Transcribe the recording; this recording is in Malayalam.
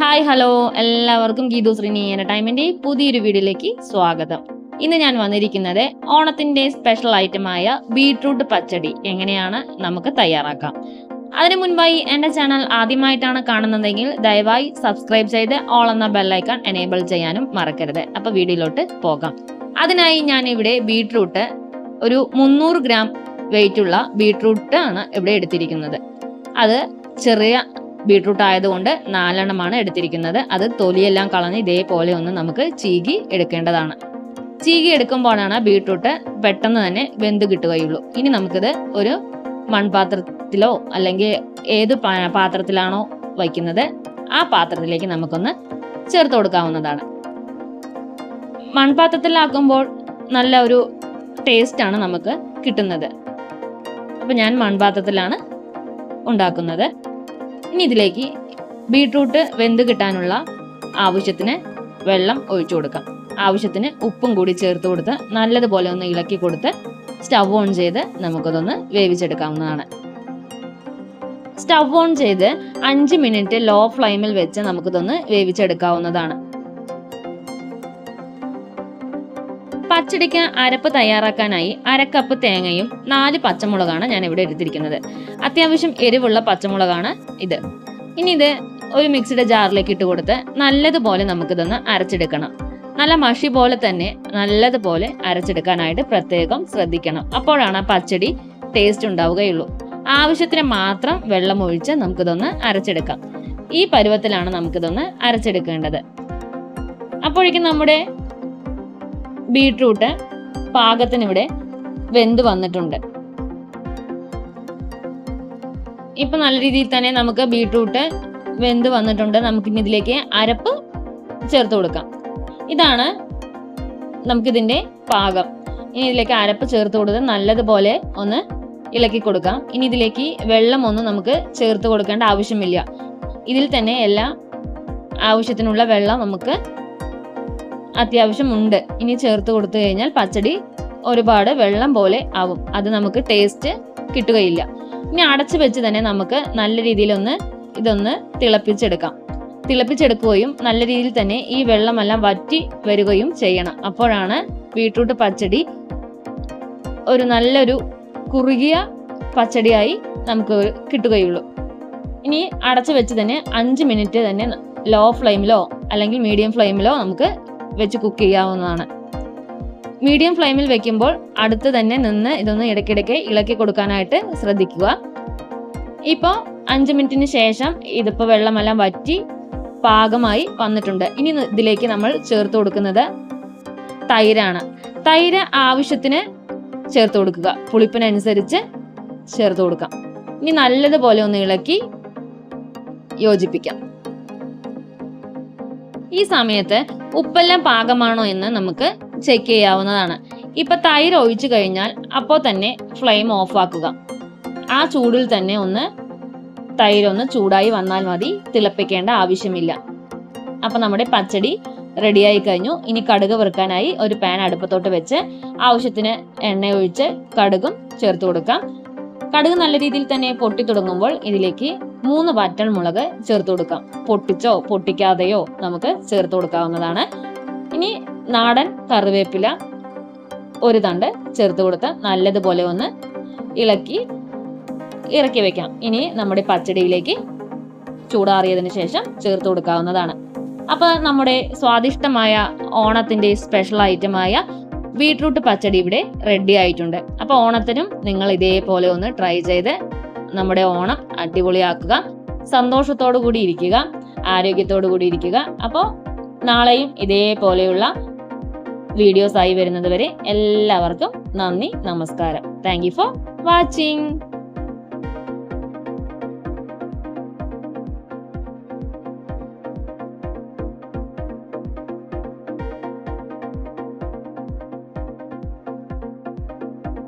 ഹായ് ഹലോ എല്ലാവർക്കും ഗീതു ശ്രീനി എന്റർടൈൻമെന്റ് പുതിയൊരു വീഡിയോയിലേക്ക് സ്വാഗതം. ഇന്ന് ഞാൻ വന്നിരിക്കുന്നത് ഓണത്തിന്റെ സ്പെഷ്യൽ ഐറ്റമായ ബീട്രൂട്ട് പച്ചടി എങ്ങനെയാണ് നമുക്ക് തയ്യാറാക്കാം. അതിനു മുൻപായി എന്റെ ചാനൽ ആദ്യമായിട്ടാണ് കാണുന്നതെങ്കിൽ ദയവായി സബ്സ്ക്രൈബ് ചെയ്ത് ഓൾ എന്ന ബെല്ലൈക്കൺ എനേബിൾ ചെയ്യാനും മറക്കരുത്. അപ്പോൾ വീഡിയോയിലോട്ട് പോകാം. അതിനായി ഞാൻ ഇവിടെ ബീട്രൂട്ട് ഒരു മുന്നൂറ് ഗ്രാം വെയിറ്റുള്ള ബീട്രൂട്ട് ആണ് ഇവിടെ എടുത്തിരിക്കുന്നത്. അത് ചെറിയ ബീട്രൂട്ട് ആയതുകൊണ്ട് നാലെണ്ണമാണ് എടുത്തിരിക്കുന്നത്. അത് തൊലിയെല്ലാം കളഞ്ഞ് ഇതേപോലെ ഒന്ന് നമുക്ക് ചീകി എടുക്കേണ്ടതാണ്. ചീകി എടുക്കുമ്പോഴാണ് ബീട്രൂട്ട് പെട്ടെന്ന് തന്നെ വെന്ത് കിട്ടുകയുള്ളൂ. ഇനി നമുക്കിത് ഒരു മൺപാത്രത്തിലോ അല്ലെങ്കിൽ ഏത് പാത്രത്തിലാണോ വയ്ക്കുന്നത് ആ പാത്രത്തിലേക്ക് നമുക്കൊന്ന് ചേർത്ത് കൊടുക്കാവുന്നതാണ്. മൺപാത്രത്തിലാക്കുമ്പോൾ നല്ല ഒരു ടേസ്റ്റാണ് നമുക്ക് കിട്ടുന്നത്. അപ്പം ഞാൻ മൺപാത്രത്തിലാണ് ഉണ്ടാക്കുന്നത്. ഇനി ഇതിലേക്ക് ബീട്രൂട്ട് വെന്ത് കിട്ടാനുള്ള ആവശ്യത്തിന് വെള്ളം ഒഴിച്ചു കൊടുക്കാം. ആവശ്യത്തിന് ഉപ്പും കൂടി ചേർത്ത് കൊടുത്ത് നല്ലതുപോലെ ഒന്ന് ഇളക്കി കൊടുത്ത് സ്റ്റവ് ഓൺ ചെയ്ത് നമുക്കതൊന്ന് വേവിച്ചെടുക്കാവുന്നതാണ്. സ്റ്റവ് ഓൺ ചെയ്ത് അഞ്ച് മിനിറ്റ് ലോ ഫ്ലെയിമിൽ വെച്ച് നമുക്കിതൊന്ന് വേവിച്ചെടുക്കാവുന്നതാണ്. പച്ചടിക്ക് അരപ്പ് തയ്യാറാക്കാനായി അരക്കപ്പ് തേങ്ങയും നാല് പച്ചമുളകാണ് ഞാൻ ഇവിടെ എടുത്തിരിക്കുന്നത്. അത്യാവശ്യം എരിവുള്ള പച്ചമുളകാണ് ഇത്. ഇനി ഇത് ഒരു മിക്സിയുടെ ജാറിലേക്ക് ഇട്ട് കൊടുത്ത് നല്ലതുപോലെ നമുക്കിതൊന്ന് അരച്ചെടുക്കണം. നല്ല മഷി പോലെ തന്നെ നല്ലതുപോലെ അരച്ചെടുക്കാനായിട്ട് പ്രത്യേകം ശ്രദ്ധിക്കണം. അപ്പോഴാണ് ആ പച്ചടി ടേസ്റ്റ് ഉണ്ടാവുകയുള്ളൂ. ആവശ്യത്തിന് മാത്രം വെള്ളം ഒഴിച്ച് നമുക്കിതൊന്ന് അരച്ചെടുക്കാം. ഈ പരുവത്തിലാണ് നമുക്കിതൊന്ന് അരച്ചെടുക്കേണ്ടത്. അപ്പോഴേക്കും നമ്മുടെ ബീട്രൂട്ട് പാകത്തിന് ഇവിടെ വെന്ത് വന്നിട്ടുണ്ട്. ഇപ്പൊ നല്ല രീതിയിൽ തന്നെ നമുക്ക് ബീട്രൂട്ട് വെന്ത് വന്നിട്ടുണ്ട്. നമുക്കിനി ഇതിലേക്ക് അരപ്പ് ചേർത്ത് കൊടുക്കാം. ഇതാണ് നമുക്കിതിന്റെ പാകം. ഇനി ഇതിലേക്ക് അരപ്പ് ചേർത്ത് കൊടുത്ത് നല്ലതുപോലെ ഒന്ന് ഇളക്കി കൊടുക്കാം. ഇനി ഇതിലേക്ക് വെള്ളം ഒന്നും നമുക്ക് ചേർത്ത് കൊടുക്കേണ്ട ആവശ്യമില്ല. ഇതിൽ തന്നെ എല്ലാ ആവശ്യത്തിനുള്ള വെള്ളം നമുക്ക് അത്യാവശ്യമുണ്ട്. ഇനി ചേർത്ത് കൊടുത്തു കഴിഞ്ഞാൽ പച്ചടി ഒരുപാട് വെള്ളം പോലെ ആവും. അത് നമുക്ക് ടേസ്റ്റ് കിട്ടുകയില്ല. ഇനി അടച്ചു വെച്ച് തന്നെ നമുക്ക് നല്ല രീതിയിലൊന്ന് ഇതൊന്ന് തിളപ്പിച്ചെടുക്കാം. തിളപ്പിച്ചെടുക്കുകയും നല്ല രീതിയിൽ തന്നെ ഈ വെള്ളമെല്ലാം വറ്റി വരികയും ചെയ്യണം. അപ്പോഴാണ് ബീട്രൂട്ട് പച്ചടി ഒരു നല്ലൊരു കുറുകിയ പച്ചടിയായി നമുക്ക് കിട്ടുകയുള്ളൂ. ഇനി അടച്ചു വെച്ച് തന്നെ അഞ്ച് മിനിറ്റ് തന്നെ ലോ ഫ്ലെയിമിലോ അല്ലെങ്കിൽ മീഡിയം ഫ്ലെയിമിലോ നമുക്ക് വെച്ച് കുക്ക് ചെയ്യാവുന്നതാണ്. മീഡിയം ഫ്ലെയിമിൽ വെക്കുമ്പോൾ അടുത്ത് തന്നെ നിന്ന് ഇതൊന്ന് ഇടയ്ക്കിടയ്ക്ക് ഇളക്കി കൊടുക്കാനായിട്ട് ശ്രദ്ധിക്കുക. ഇപ്പോൾ അഞ്ച് മിനിറ്റിന് ശേഷം ഇതിപ്പോൾ വെള്ളമെല്ലാം വറ്റി പാകമായി വന്നിട്ടുണ്ട്. ഇനി ഇതിലേക്ക് നമ്മൾ ചേർത്ത് കൊടുക്കുന്നത് തൈരാണ്. തൈര് ആവശ്യത്തിന് ചേർത്ത് കൊടുക്കുക. പുളിപ്പിനനുസരിച്ച് ചേർത്ത് കൊടുക്കാം. ഇനി നല്ലതുപോലെ ഒന്ന് ഇളക്കി യോജിപ്പിക്കാം. ഈ സമയത്ത് ഉപ്പെല്ലാം പാകമാണോ എന്ന് നമുക്ക് ചെക്ക് ചെയ്യാവുന്നതാണ്. ഇപ്പൊ തൈര് ഒഴിച്ചു കഴിഞ്ഞാൽ അപ്പോൾ തന്നെ ഫ്ലെയിം ഓഫ് ആക്കുക. ആ ചൂടിൽ തന്നെ ഒന്ന് തൈരൊന്ന് ചൂടായി വന്നാൽ മതി തിളപ്പിക്കേണ്ട ആവശ്യമില്ല. അപ്പൊ നമ്മുടെ പച്ചടി റെഡിയായി കഴിഞ്ഞു. ഇനി കടുക് വറുക്കാനായി ഒരു പാൻ അടുപ്പത്തോട്ട് വെച്ച് ആവശ്യത്തിന് എണ്ണ ഒഴിച്ച് കടുകും ചേർത്ത് കൊടുക്കാം. കടുക് നല്ല രീതിയിൽ തന്നെ പൊട്ടി തുടങ്ങുമ്പോൾ ഇതിലേക്ക് മൂന്ന് വറ്റൽ മുളക് ചേർത്ത് കൊടുക്കാം. പൊട്ടിച്ചോ പൊട്ടിക്കാതെയോ നമുക്ക് ചേർത്ത് കൊടുക്കാവുന്നതാണ്. ഇനി നാടൻ കറിവേപ്പില ഒരു തണ്ട് ചേർത്ത് കൊടുത്ത് നല്ലതുപോലെ ഒന്ന് ഇളക്കി ഇറക്കി വെക്കാം. ഇനി നമ്മുടെ പച്ചടിയിലേക്ക് ചൂടാറിയതിന് ശേഷം ചേർത്ത് കൊടുക്കാവുന്നതാണ്. അപ്പൊ നമ്മുടെ സ്വാദിഷ്ടമായ ഓണത്തിന്റെ സ്പെഷ്യൽ ഐറ്റമായ ബീട്രൂട്ട് പച്ചടി ഇവിടെ റെഡി ആയിട്ടുണ്ട്. അപ്പൊ ഓണത്തിനും നിങ്ങൾ ഇതേപോലെ ഒന്ന് ട്രൈ ചെയ്ത് നമ്മുടെ ഓണം അടിപൊളിയാക്കുക. സന്തോഷത്തോടു കൂടി ഇരിക്കുക. ആരോഗ്യത്തോടു കൂടി ഇരിക്കുക. അപ്പോൾ നാളെയും ഇതേപോലെയുള്ള വീഡിയോസ് ആയി വരുന്നത് വരെ എല്ലാവർക്കും നന്ദി നമസ്കാരം. Thank for watching